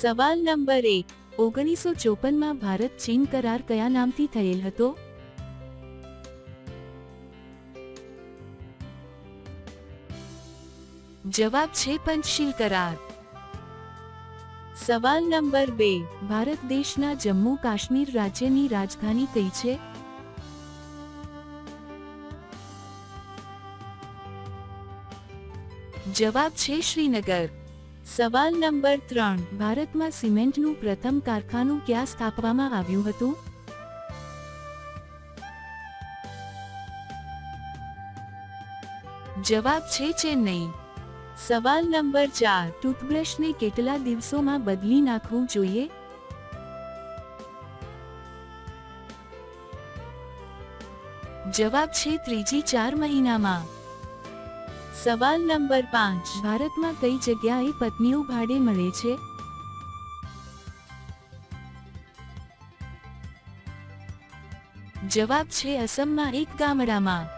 સવાલ નંબર એક, ઓગણીસો ચોપનમાં ભારત ચીન કરાર કયા નામથી થયેલ હતો? જવાબ છે પંચશીલ કરાર. સવાલ નંબર બે, ભારત દેશના જમ્મુ કાશ્મીર રાજ્યની રાજધાની કઈ છે? જવાબ છે શ્રીનગર. સવાલ નંબર ત્રણ. ભારતમાં સિમેન્ટનું પ્રથમ કારખાનું ક્યાં સ્થાપવામાં આવ્યું હતું? જવાબ છે ચેન્નઈ. સવાલ નંબર ચાર. ટૂથબ્રશને કેટલા દિવસોમાં બદલી નાખવું જોઈએ? જવાબ છે ત્રીજી ચાર મહિનામાં. સવાલ નંબર પાંચ. ભારતમાં કઈ જગ્યાએ પત્નીઓ ભાડે મળે છે? જવાબ છે અસમમાં એક ગામડામાં.